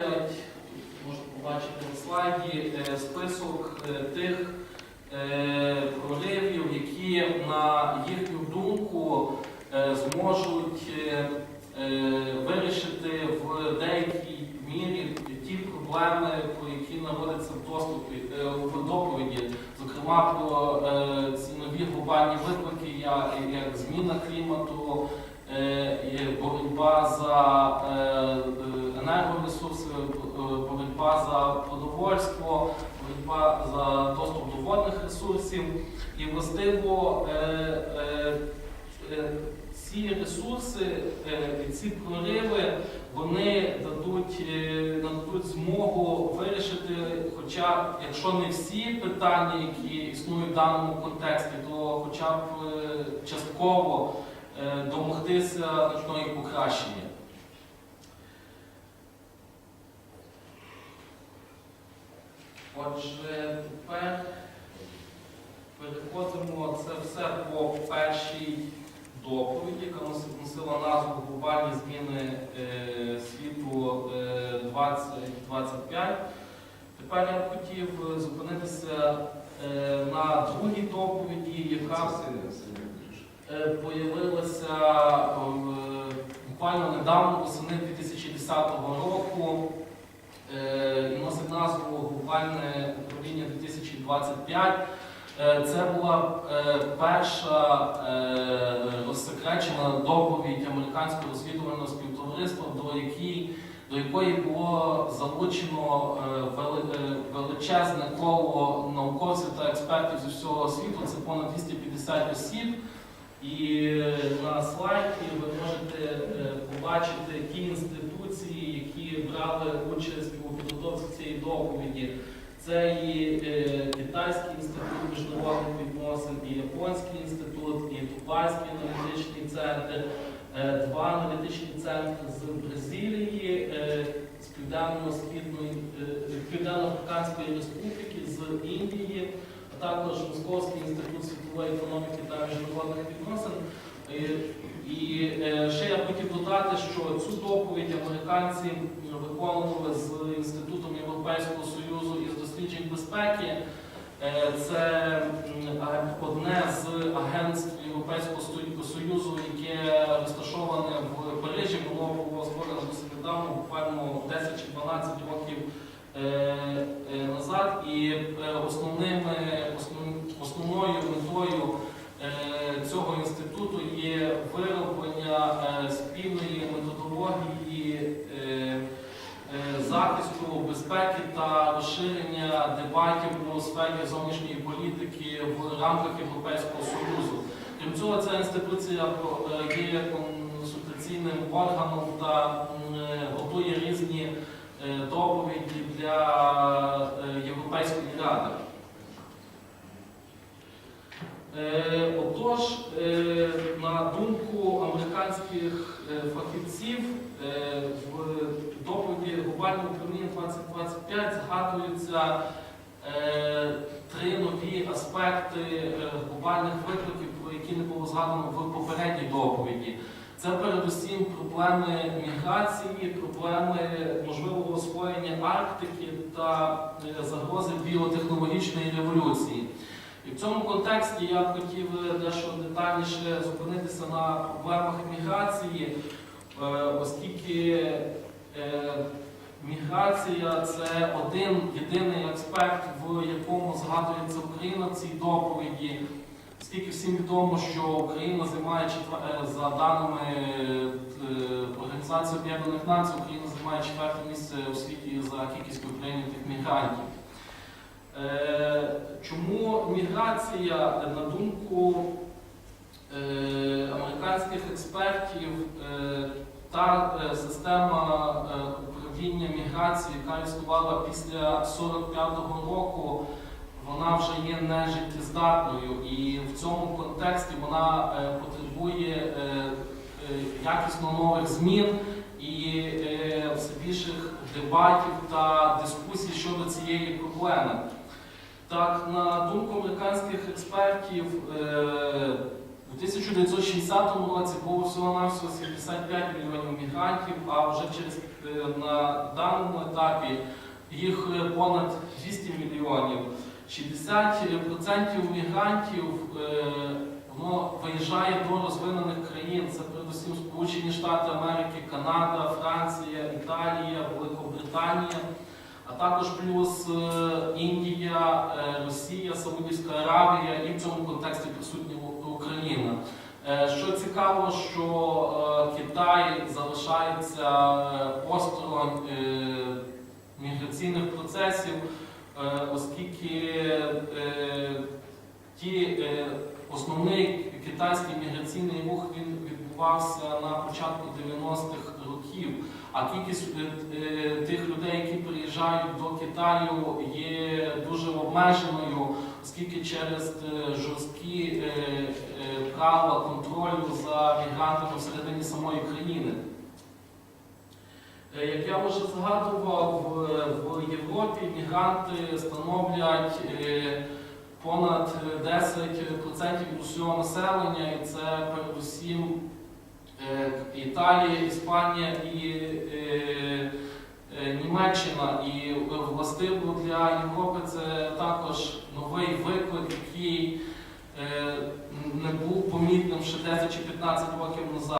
Можна побачити на слайді е, список е, тих е, проривів, які, на їхню думку, зможуть вирішити в деякій мірі ті проблеми, про які наводяться в доступі в доповіді, зокрема про ці нові глобальні виклики, як, зміна клімату, боротьба за е, е, енергоресурси, е, боротьба за продовольство, боротьба за доступ до водних ресурсів. І властиво е, е, е, ці ресурси, е, ці прориви, вони дадуть, е, нададуть змогу вирішити, хоча, якщо не всі питання, які існують в даному контексті, то хоча б е, частково е, домогтися значного їх покращення. Отже, тепер переходимо це все по першій доповіді, яка носила назву Глобальні зміни е, світу е, 2025. Тепер я б хотів зупинитися е, на другій доповіді, яка е, появилася е, буквально недавно, восени 2010 року, е, і носить назву Глобальне управління 2025. Е, Це була е, перша е, розсекречена доповідь американського розвідувального співтовариства, до якої, до якої було залучено вели- величезне коло науковців та експертів з усього світу. Це понад 250 осіб. І на слайді ви можете побачити ті інституції, які брали участь у підготовці цієї доповіді. Це і е, Китайський інститут міжнародних відносин, і Японський інститут, і Дубайський аналітичний центр, е, два аналітичні центри з Бразилії, е, з Південно-Східної, Південно-Африканської Республіки, з Індії, а також Московський інститут світової економіки та міжнародних відносин. І ще я хотів додати, що цю доповідь американці виконували з Інститутом Європейського Союзу із досліджень безпеки. Е, Це одне з агентств Європейського Союзу, яке розташоване в Парижі, було було створено досить недавно, буквально 10 чи 12 років е, е, назад. І основними, основною метою цього інституту є вироблення захисту безпеки та розширення дебатів у сфері зовнішньої політики в рамках Європейського Союзу. Крім цього, ця інституція е, є консультаційним органом та е, готує різні е, доповіді для Європейської ради. Отож, на думку американських фахівців, в глобального управління 2025 згадуються е, три нові аспекти е, глобальних викликів, про які не було згадано в попередній доповіді. Це передусім проблеми міграції, проблеми можливого освоєння Арктики та е, загрози біотехнологічної революції. І в цьому контексті я б хотів е, дещо детальніше зупинитися на проблемах міграції, оскільки міграція це один єдиний аспект, в якому згадується Україна в цій доповіді. Оскільки всім відомо, що Україна займає е, за даними е, Організації Об'єднаних Націй, Україна займає четверте місце у світі за кількістю прийнятих мігрантів. Е, Чому міграція, на думку е, американських експертів, е, та е, система е, міграції, яка існувала після 45-го року, вона вже є нежиттєздатною і в цьому контексті вона е, потребує е, е, якісно нових змін і все більших дебатів та дискусій щодо цієї проблеми. Так, на думку американських експертів, у 1960 році було всього-навсього 75 мільйонів мігрантів, а вже через е, на даному етапі їх е, понад 200 мільйонів. 60% мігрантів е, воно виїжджає до розвинених країн. Це передусім Сполучені Штати Америки, Канада, Франція, Італія, Великобританія, а також плюс Індія, Росія, Саудівська Аравія і в цьому контексті присутня У- Україна. Е, Що цікаво, що е, Китай залишається е, осторонь міграційних процесів, оскільки ті, основний китайський міграційний рух він відбувався на початку 90-х років. А кількість тих людей, які приїжджають до Китаю, є дуже обмеженою, оскільки через жорсткі е, контролю за мігрантами всередині самої країни. Е, Як я вже згадував, в- Європі мігранти становлять е, понад 10% усього населення, і це передусім е, Італія, Іспанія і Німеччина. І властиво для Європи це також новий виклик, який не був помітним ще 10 чи 15 років назад.